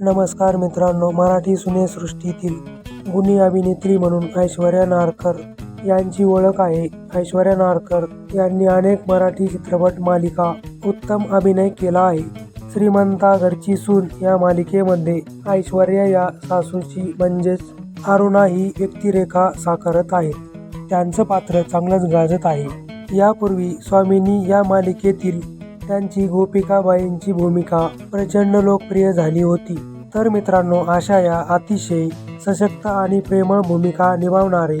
नमस्कार मित्रांनो मराठी सिनेसृष्टीतील गुणी अभिनेत्री म्हणून ऐश्वर्या नारकर यांची ओळख आहे. ऐश्वर्या नारकर यांनी अनेक मराठी चित्रपट मालिका उत्तम अभिनय केला आहे. श्रीमंता घरची सून या मालिकेमध्ये ऐश्वर्या या सासूची म्हणजेच अरुणा ही व्यक्तिरेखा साकारत आहेत त्यांचं पात्र चांगलंच गाजत आहे. यापूर्वी स्वामिनी या मालिकेतील त्यांची गोपिकाबाईंची भूमिका प्रचंड लोकप्रिय झाली होती. तर मित्रांनो अशा या अतिशय सशक्त आणि प्रेमळ भूमिका निभावणारे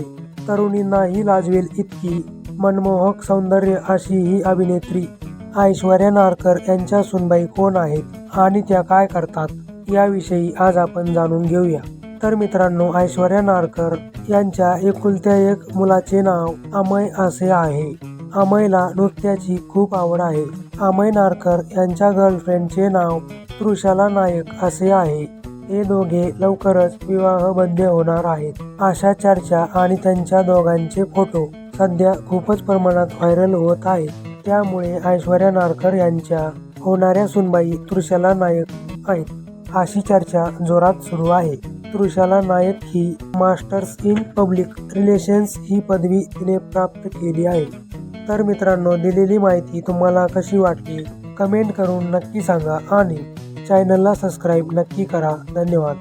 तरुणींनाही लाजवेल इतकी मनमोहक सौंदर्य अशी ही अभिनेत्री ऐश्वर्या नारकर यांच्या सुनबाई कोण आहेत आणि त्या काय करतात याविषयी आज आपण जाणून घेऊया. तर मित्रांनो ऐश्वर्या नारकर यांच्या एकुलत्या एक मुलाचे नाव अमय असे आहे. अमयला नृत्याची खूप आवड आहे. अमय नारकर यांच्या गर्लफ्रेंडचे नाव तृषाला नायक असे आहे. हे दोघे लवकरच विवाहबद्ध होणार आहेत. अशा चर्चा आणि त्यांच्या दोघांचे फोटो सध्या खूपच प्रमाणात व्हायरल होत आहेत. त्यामुळे ऐश्वर्या नारकर यांच्या होणाऱ्या सुनबाई तृषाला नायक आहेत. अशी चर्चा जोरात सुरू आहे. तृषाला नायक ही मास्टर्स इन पब्लिक रिलेशन्स ही पदवी तिने प्राप्त केली आहे. तर मित्रांनो दिलेली माहिती तुम्हाला कशी वाटली कमेंट करून नक्की सांगा आणि चॅनलला सबस्क्राईब नक्की करा. धन्यवाद.